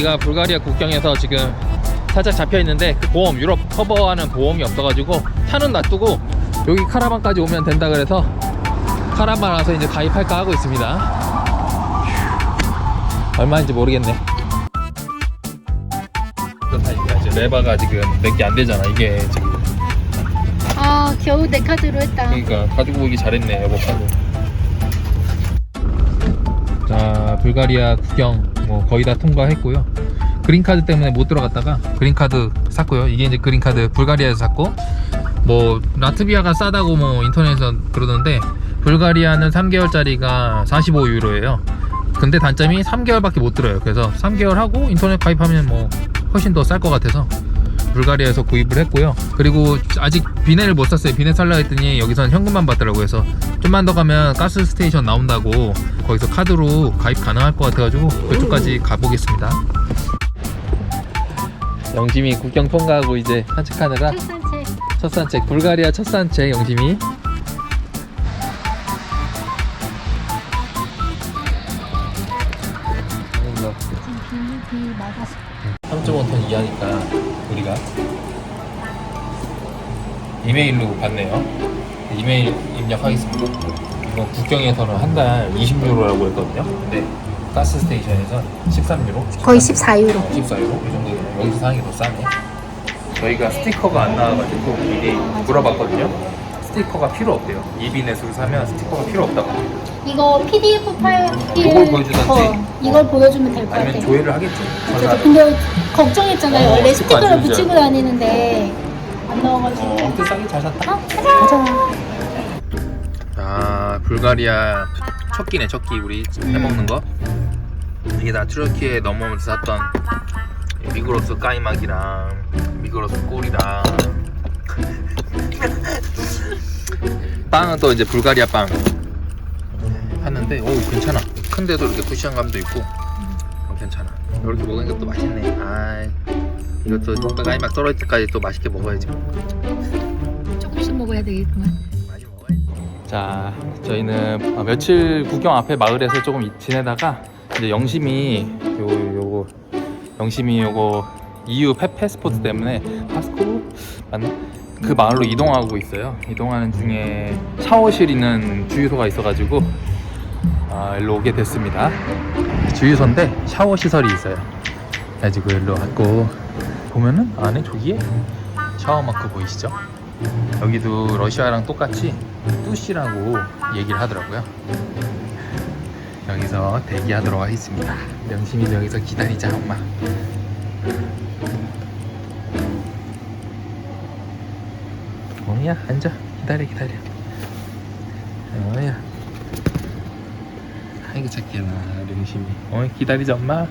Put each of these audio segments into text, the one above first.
저희가 불가리아 국경에서 지금 살짝 잡혀 있는데 그 보험 유럽 커버하는 보험이 없어가지고 차는 놔두고 여기 카라반까지 오면 된다 그래서 카라반 와서 이제 가입할까 하고 있습니다. 얼마인지 모르겠네. 레바가 지금 몇 개 안 되잖아. 이게 지금 아 겨우 내 카드로 했다. 그러니까 가지고 오기 잘했네 여보 카드. 자 불가리아 국경 뭐 거의 다 통과했고요. 그린 카드 때문에 못 들어갔다가 그린 카드 샀고요. 이게 이제 그린 카드 불가리아에서 샀고 뭐 라트비아가 싸다고 뭐 인터넷에서 그러던데 불가리아는 3개월짜리가 45유로예요. 근데 단점이 3개월밖에 못 들어요. 그래서 3개월 하고 인터넷 가입하면 뭐 훨씬 더 쌀 것 같아서 불가리아에서 구입을 했고요. 그리고 아직 비네를 못 샀어요. 비네 살라 했더니 여기선 현금만 받더라고요. 그래서 좀만 더 가면 가스 스테이션 나온다고 거기서 카드로 가입 가능할 것 같아가지고 그쪽까지 가보겠습니다. 영심이 국경 통과하고 이제 산책하느라 첫 산책. 첫 산책 불가리아 첫 산책 영심이 이메일로 받네요. 이메일 입력하겠습니다. 이거 국경에서는 한 달 20유로라고 했거든요. 근데 가스 스테이션에서 13유로, 거의 14유로. 14유로 이 정도 여기서 사는 게 더 싸네. 저희가 스티커가 안 나와가지고 미리 물어봤거든요. 스티커가 필요 없대요. 이비넷으로 사면 스티커가 필요 없다고. 이거 PDF 파일. 이걸 보여주던지. 어, 이걸 보여주면 될 것 같아. 아니면 조회를 하겠지. 그래서 전화. 근데 걱정했잖아요. 어, 원래 스티커 스티커를. 붙이고 다니는데 안 나와가지고. 어, 싸게 잘 샀다. 어, 가자. 아 불가리아 첫 끼네 첫 끼 우리 해먹는 거. 이게 다 트르키에 넘어오면서 샀던 미그로스 까이막이랑 미그로스 꿀이랑. 빵은 또 이제 불가리아 빵 샀는데 오 괜찮아. 큰데도 이렇게 쿠션감도 있고. 어, 괜찮아. 이렇게 먹으니까 또 맛있네. 아이 것도 까이막 썰을 때까지 또 맛있게 먹어야지 조금씩 먹어야 되겠구만. 자, 저희는 어, 며칠 국경 앞에 마을에서 조금 이- 지내다가 이제 영심이 요거 요거 영심이 요거 EU 펫 패스포트 때문에 파스코 맞나? 그 마을로 이동하고 있어요. 이동하는 중에 샤워실 있는 주유소가 있어가지고 아, 일로 오게 됐습니다. 주유소인데 샤워 시설이 있어요. 그래가지고 일로 왔고 보면은 안에 저기에 샤워 마크 보이시죠? 여기도 러시아랑 똑같이 뚜시라고 얘기를 하더라고요. 여기서 대기하도록 하겠습니다. 명심이도 여기서 기다리자, 엄마. 어야 앉아. 기다려, 기다려. 어야. 아이고 착해라, 명심이. 어, 기다리자, 엄마.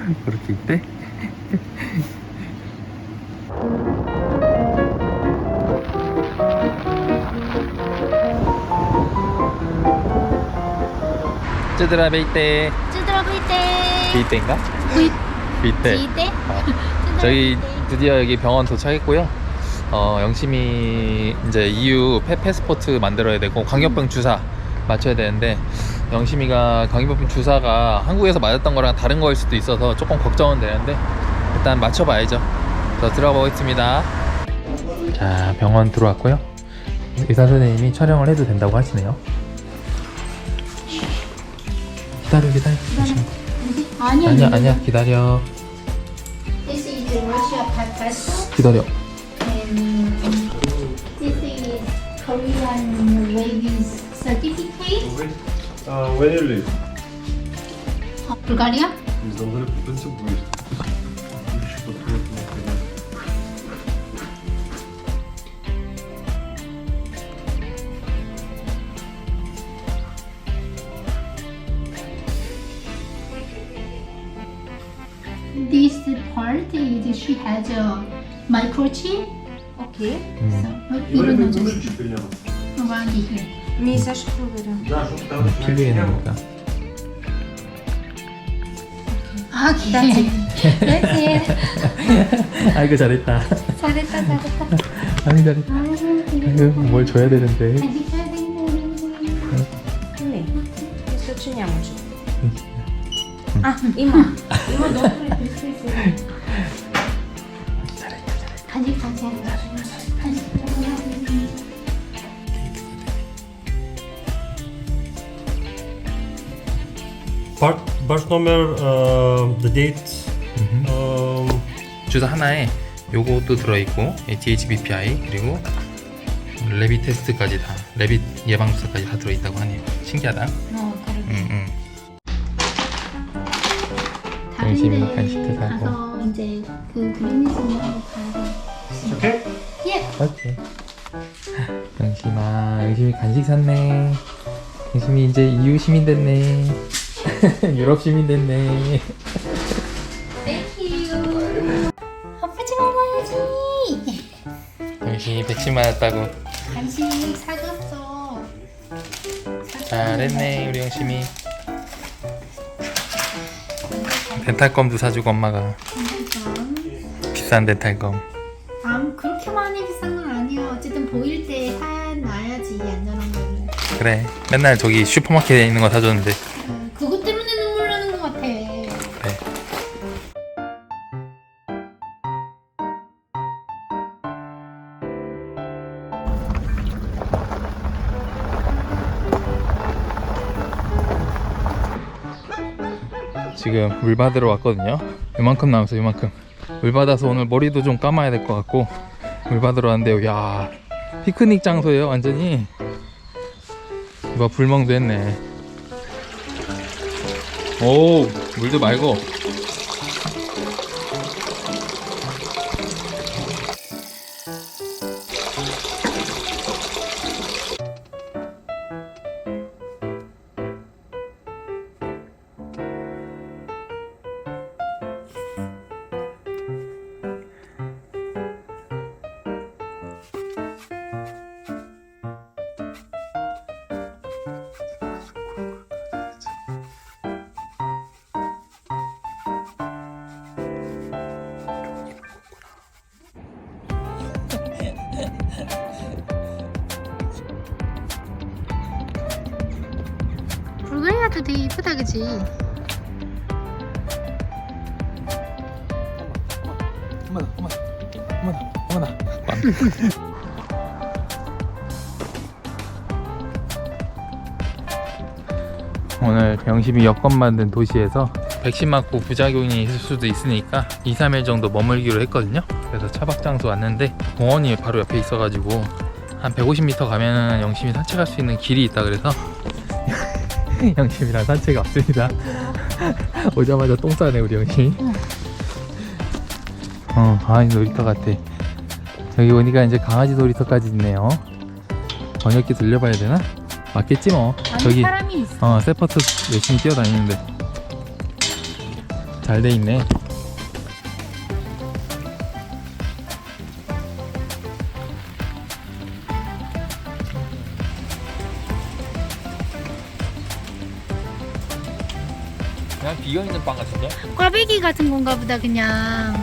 그렇게 있대? 쯔드라 베이떼 찌들어볼 베이떼인가? 구입 베이떼 이때. 어. 저희 드디어 여기 병원 도착했고요 어, 영심이 이제 EU 펫 패스포트 만들어야 되고 광역병 주사 맞춰야 되는데 영심이가 광역병 주사가 한국에서 맞았던 거랑 다른 거일 수도 있어서 조금 걱정은 되는데 일단 맞춰봐야죠. 더 들어가 보겠습니다. 자 병원 들어왔고요. 의사 선생님이 촬영을 해도 된다고 하시네요. 기다려 기다려. 아니야. 아니야 아니야. 기다려. This is Russia passport 기다려. And this is Korean rabies certificate. Uh, where do you live? Bulgaria? This part is she has a microchip. Okay. So, we don't know this. Around here. 미사 슈퍼베라 TV에니까. 아, 그렇지. 네, 네. 아이고 잘했다. 잘했다, 잘했다. 아이 잘했다. 아, 이거 뭘 줘야 되는데. 네. 아, 이모. 이모 너무 그랬어. 잘했다 잘했다. 아직 다시 안 줘. 아직 part number, uh, the date, um, 주사 하나에 요것도 들어있고 DHBPI 그리고 레빗 테스트까지 다 레빗 예방 주사까지 다 들어있다고 하네요. 신기하다. 어 다른 응, 응. 다른 간식도 사고. 가서 이제 그 한번 가야 돼 okay? 예. 오케이. 영심아, 영심이 간식 샀네. 영심이 이제 EU 시민 됐네. 유럽 시민 됐네. 땡큐 아프지 말아야지 영심이 백신 맞았다고. 간식 사줬어 잘했네, 우리 영심이. 덴탈검도 사주고 엄마가 음, 비싼 덴탈검. 아 그렇게 많이 비싼 건 아니에요 어쨌든 보일 때 사놔야지 안전한 거를 그래. 맨날 저기 슈퍼마켓에 있는 거 사줬는데. 물 받으러 왔거든요. 이만큼 남았어, 이만큼. 물 받아서 오늘 머리도 좀 감아야 될 것 같고 물 받으러 왔는데요. 야, 피크닉 장소예요, 완전히. 누가 불멍도 했네. 오, 물도 맑어. 불가리아도 되게 이쁘다 그지? 어머나 어머나 어머나 어머나 오늘 병심이 여권 만든 도시에서 백신 맞고 부작용이 있을 수도 있으니까 2, 3일 정도 머물기로 했거든요 그래서 차박 장소 왔는데 공원이 바로 옆에 있어가지고 한 150m 가면은 영심이 산책할 수 있는 길이 있다 그래서 영심이랑 산책 왔습니다 오자마자 똥 싸네 우리 영심이 어, 강아지 놀이터 같아. 여기 오니까 이제 강아지 놀이터까지 있네요. 번역기 들려봐야 되나? 맞겠지 뭐. 아니 저기 사람이 있어 어 세퍼트 열심히 뛰어다니는데 잘 돼 있네. 그냥 비어 있는 빵 같은데? 꽈배기 같은 건가 보다 그냥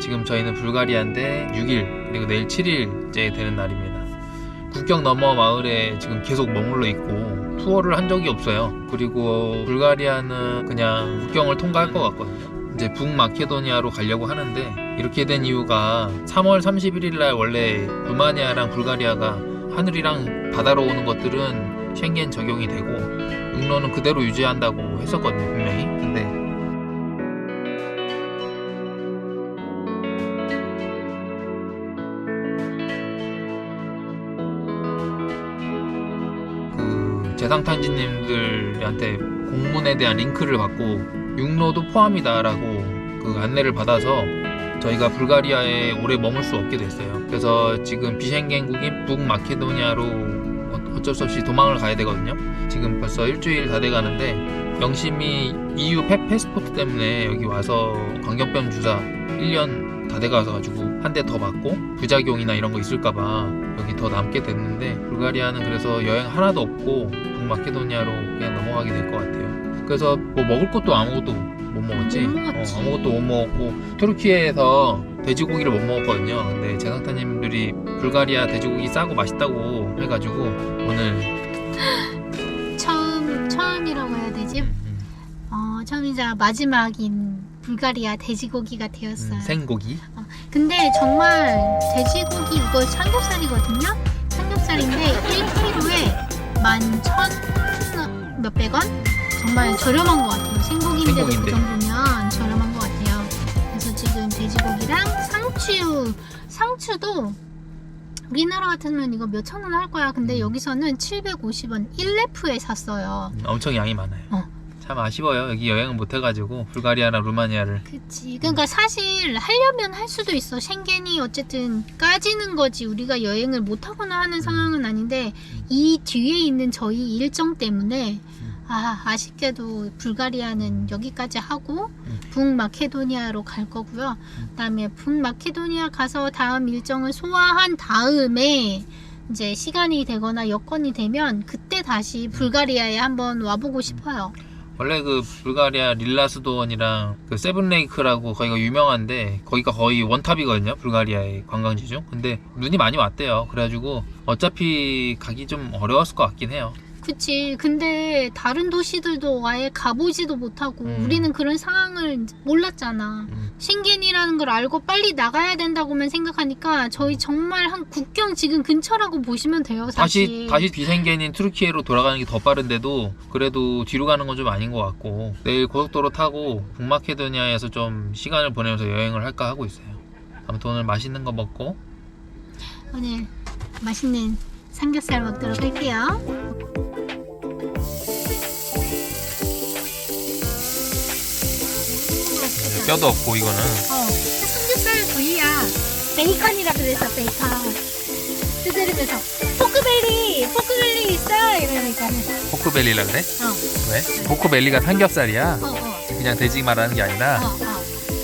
지금 저희는 불가리아인데 6일 그리고 내일 7일째 되는 날입니다. 국경 너머 마을에 지금 계속 머물러 있고 투어를 한 적이 없어요. 그리고 불가리아는 그냥 국경을 통과할 것 같거든요. 이제 북마케도니아로 가려고 하는데 이렇게 된 이유가 3월 31일 날 원래 루마니아랑 불가리아가 하늘이랑 바다로 오는 것들은 쉥겐 적용이 되고 육로는 그대로 유지한다고 했었거든요 분명히. 근데 그 재상탄지님들한테 공문에 대한 링크를 받고 육로도 포함이다라고 그 안내를 받아서 저희가 불가리아에 오래 머물 수 없게 됐어요. 그래서 지금 비셴겐국인 북마케도니아로 어- 어쩔 수 없이 도망을 가야 되거든요. 지금 벌써 일주일 다 돼 가는데 영심이 EU 펫 패스포트 때문에 여기 와서 광견병 주사 1년 다 돼가서 가지고 한 대 더 맞고 부작용이나 이런 거 있을까봐 여기 더 남게 됐는데 불가리아는 그래서 여행 하나도 없고 북마케도니아로 그냥 넘어가게 될 것 같아요. 그래서 뭐 먹을 것도 아무것도 못 먹었지. 못 먹었지. 어, 아무것도 못 먹었고 투르키에서 돼지고기를 못 먹었거든요. 근데 제상타님들이 불가리아 돼지고기 싸고 맛있다고 해가지고 오늘 처음 처음이라고 해야 되지? 음, 어 처음이자 마지막인 불가리아 돼지고기가 음, 되었어요. 생고기. 근데 정말 돼지고기 이거 삼겹살이거든요. 삼겹살인데 1kg에 11,000 몇백 원? 정말 저렴한 것 같아요. 생고기인데도 그 생고기인데. 정도면 저렴한 것 같아요. 그래서 지금 돼지고기랑 상추, 상추도 우리나라 같으면 이거 몇 천 원 할 거야. 근데 음. 여기서는 750원 1레프에 샀어요. 음, 엄청 양이 많아요. 어. 참 아쉬워요. 여기 여행을 못 해가지고 불가리아나 루마니아를. 그치. 그러니까 사실 하려면 할 수도 있어. schengen이 어쨌든 까지는 거지. 우리가 여행을 못 하거나 하는 상황은 아닌데 이 뒤에 있는 저희 일정 때문에 아 아쉽게도 불가리아는 여기까지 하고 음. 북마케도니아로 갈 거고요. 그다음에 북마케도니아 가서 다음 일정을 소화한 다음에 이제 시간이 되거나 여건이 되면 그때 다시 불가리아에 한번 와보고 싶어요. 원래 그 불가리아 릴라스도원이랑 그 세븐레이크라고 거기가 유명한데 거기가 거의 원탑이거든요. 불가리아의 관광지 중. 근데 눈이 많이 왔대요. 그래가지고 어차피 가기 좀 어려웠을 것 같긴 해요. 그치. 근데 다른 도시들도 아예 가보지도 못하고 음. 우리는 그런 상황을 몰랐잖아. 음. 신겐이라는 걸 알고 빨리 나가야 된다고만 생각하니까 저희 정말 한 국경 지금 근처라고 보시면 돼요. 사실. 다시 다시 비생겐인 투르키예로 돌아가는 게 더 빠른데도 그래도 뒤로 가는 건 좀 아닌 것 같고 내일 고속도로 타고 북마케도니아에서 좀 시간을 보내면서 여행을 할까 하고 있어요. 아무튼 오늘 맛있는 거 먹고 오늘 맛있는 삼겹살 먹도록 할게요. 뼈도 없고 이거는 어, 삼겹살 부위야. 베이컨이라 그래서 베이컨. 두드리면서 포크벨리, 포크벨리 있어 이러니까는. 포크벨리라 그래? 어, 왜? 포크벨리가 삼겹살이야. 어, 어, 그냥 돼지 말하는 게 어, 아니라 어.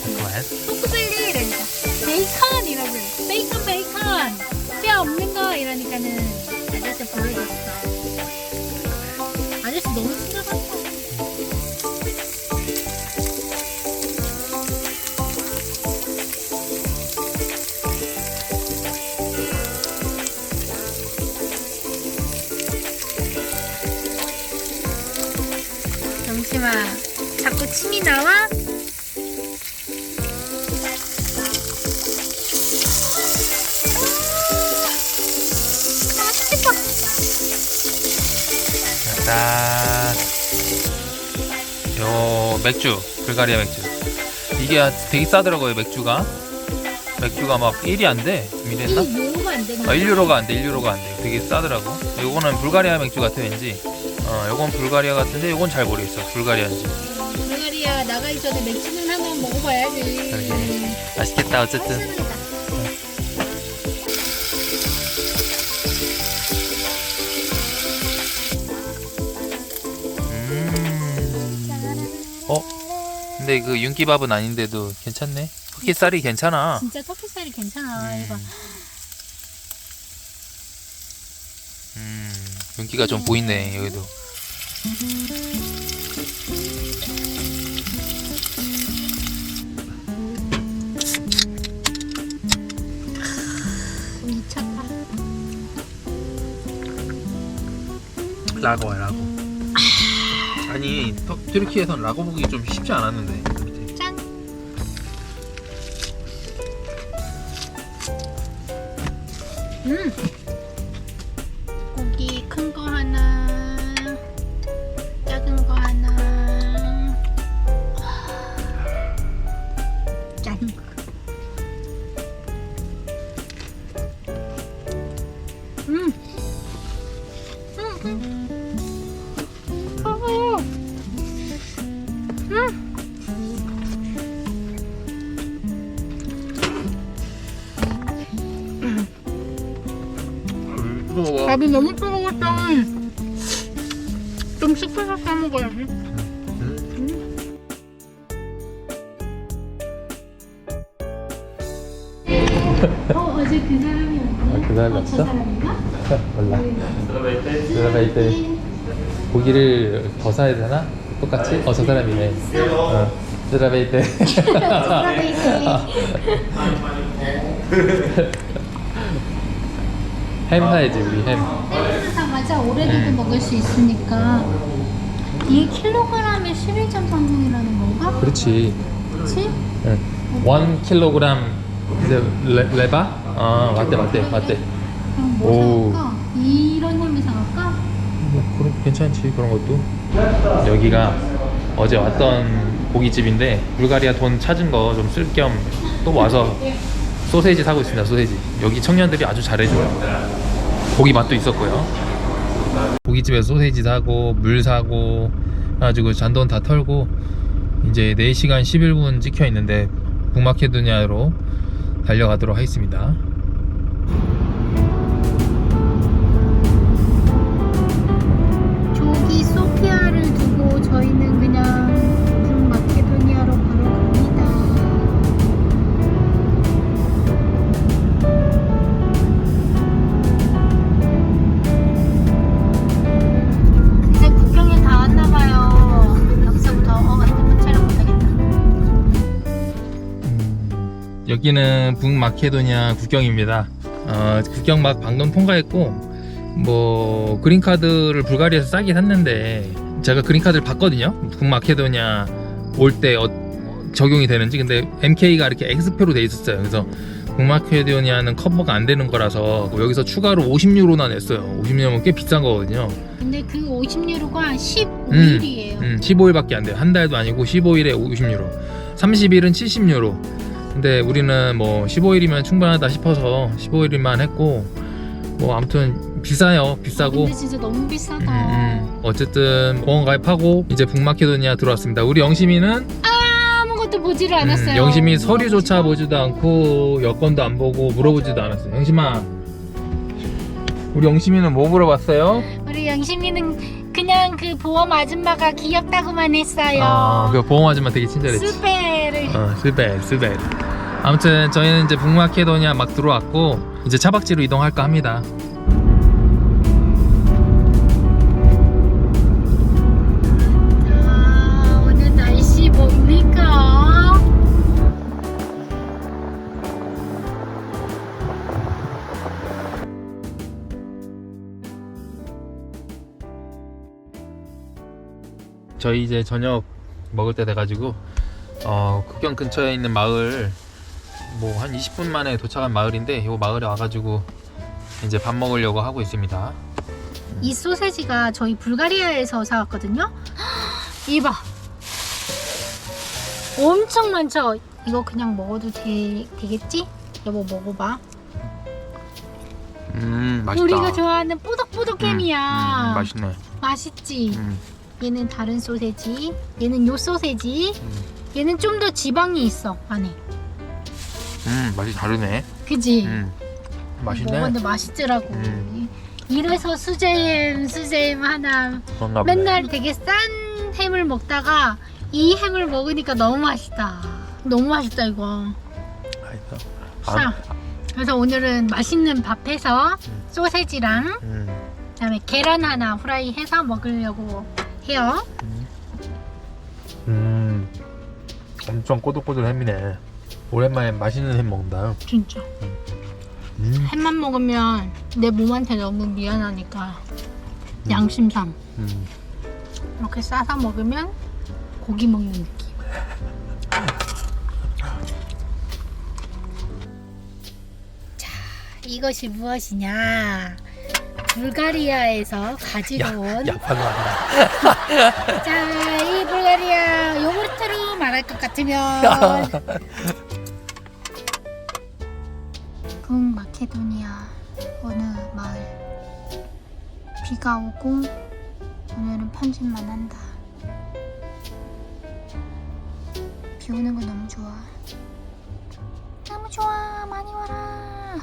그만. 포크벨리 이러니까 베이컨 이라고 베이컨 베이컨 뼈 없는 거 이러니까는 아저씨 보여줬어. 침이 나와? 짠. 요 맥주, 불가리아 맥주. 이게 되게 싸더라고요 맥주가. 맥주가 막 1이 안 돼. 미랬나? 1유로가 안 되는 아, 1유로가 안 돼, 1유로가 안 돼. 되게 싸더라고. 요거는 불가리아 맥주 같아, 왠지. 어, 요건 불가리아 같은데, 요건 잘 모르겠어. 불가리아인지. 불가리아 나가기 전에 맥주는 한번 먹어봐야지. 그러게. 맛있겠다, 어쨌든. 음. 어? 근데 그 윤기밥은 아닌데도 괜찮네. 흑기살이 괜찮아. 진짜 터키살이 괜찮아. 음. 이거. 음, 윤기가 좀 보이네, 여기도. 라거야, 라거. 아니, 터, 튀르키에선 라거 보기 좀 쉽지 않았는데. 짠. 음. 밥이 너무 뜨거웠다. 좀 식혀서 싸 먹어야지. 어, 어제 그 사람이 없네. 아, 그 사람이 어, 없어? 저 사람인가? 몰라. 들어갈 때 고기를 더 사야 되나? 똑같이? 어, 저 사람이네. 어. 저 드라베이테. 햄 사야지 우리 햄. 햄도 사가자. 오래돼도 먹을 수 있으니까. 이게 킬로그램에 11.30이라는 건가? 그렇지. 그치? 응. 1 킬로그램 이제 레, 레바? 아 맞대 맞대 맞대. 그럼 뭐 오. 사갈까? 이런 햄을 사갈까? 뭐 그런 괜찮지 그런 것도. 여기가 어제 왔던 고깃집인데 불가리아 돈 찾은 거 좀 쓸 겸 또 와서 소세지 사고 있습니다 소세지. 여기 청년들이 아주 잘해줘요. 고기 맛도 있었고요. 고깃집에서 소세지 사고 물 사고 해가지고 잔돈 다 털고 이제 4시간 11분 찍혀 있는데 북마케도니아로 달려가도록 하겠습니다. 여기는 북마케도니아 국경입니다. 어, 국경 막 방금 통과했고 뭐 그린카드를 불가리아에서 싸게 샀는데 제가 그린카드를 봤거든요. 북마케도니아 올 때 어, 적용이 되는지 근데 MK가 이렇게 X표로 돼 있었어요. 그래서 북마케도니아는 커버가 안 되는 거라서 여기서 추가로 50유로나 냈어요. 50유로면 꽤 비싼 거거든요. 근데 그 50유로가 15일이에요. 음, 15일밖에 안 돼요. 한 달도 아니고 15일에 50유로. 30일은 70유로. 근데 우리는 뭐 15일이면 충분하다 싶어서 15일만 했고 뭐 아무튼 비싸요. 비싸고. 근데 진짜 너무 비싸다. 음, 음. 어쨌든 공원 가입하고 이제 북마케도니아 들어왔습니다. 우리 영심이는 아무것도 보지를 않았어요. 음, 영심이 서류조차 보지도 않고 여권도 안 보고 물어보지도 않았어요. 영심아, 우리 영심이는 뭐 물어봤어요? 우리 영심이는 그냥 그 보험 아줌마가 귀엽다고만 했어요. 아, 그 보험 아줌마 되게 친절했지. 스페를 어, 스벨, 스벨. 아무튼 저희는 이제 북마케도니아 막 들어왔고 이제 차박지로 이동할까 합니다. 저희 이제 저녁 먹을 때 돼가지고 어, 국경 근처에 있는 마을 뭐 한 20분 만에 도착한 마을인데 이 마을에 와가지고 이제 밥 먹으려고 하고 있습니다. 이 소세지가 저희 불가리아에서 사왔거든요. 이봐, 엄청 많죠. 이거 그냥 먹어도 되, 되겠지? 여보 먹어봐. 음 우리가 좋아하는 뽀득뽀득 햄이야. 맛있네. 맛있지. 음, 얘는 다른 소세지. 얘는 요 소세지. 음. 얘는 좀 더 지방이 있어 안에. 음 맛이 다르네. 그지? 음 맛있네. 먹었는데 맛있더라고. 음. 이래서 수제햄, 수제햄 하나 그런가 보네. 맨날 되게 싼 햄을 먹다가 이 햄을 먹으니까 너무 맛있다. 너무 맛있다 이거. 맛있어. 자, 그래서 오늘은 맛있는 밥 해서 소세지랑 음. 그다음에 계란 하나 후라이 해서 먹으려고 해요. 음, 엄청 꼬들꼬들 햄이네. 오랜만에 맛있는 햄 먹는다. 진짜. 음, 햄만 먹으면 내 몸한테 너무 미안하니까 양심상 음. 이렇게 싸서 먹으면 고기 먹는 느낌. 자, 이것이 무엇이냐? 불가리아에서 가지러 온 약팔로 한다. 자, 이 불가리아 요구르트로 말할 것 같으면 북마케도니아 어느 마을 비가 오고 오늘은 편집만 한다. 비 오는 거 너무 좋아. 너무 좋아. 많이 와라.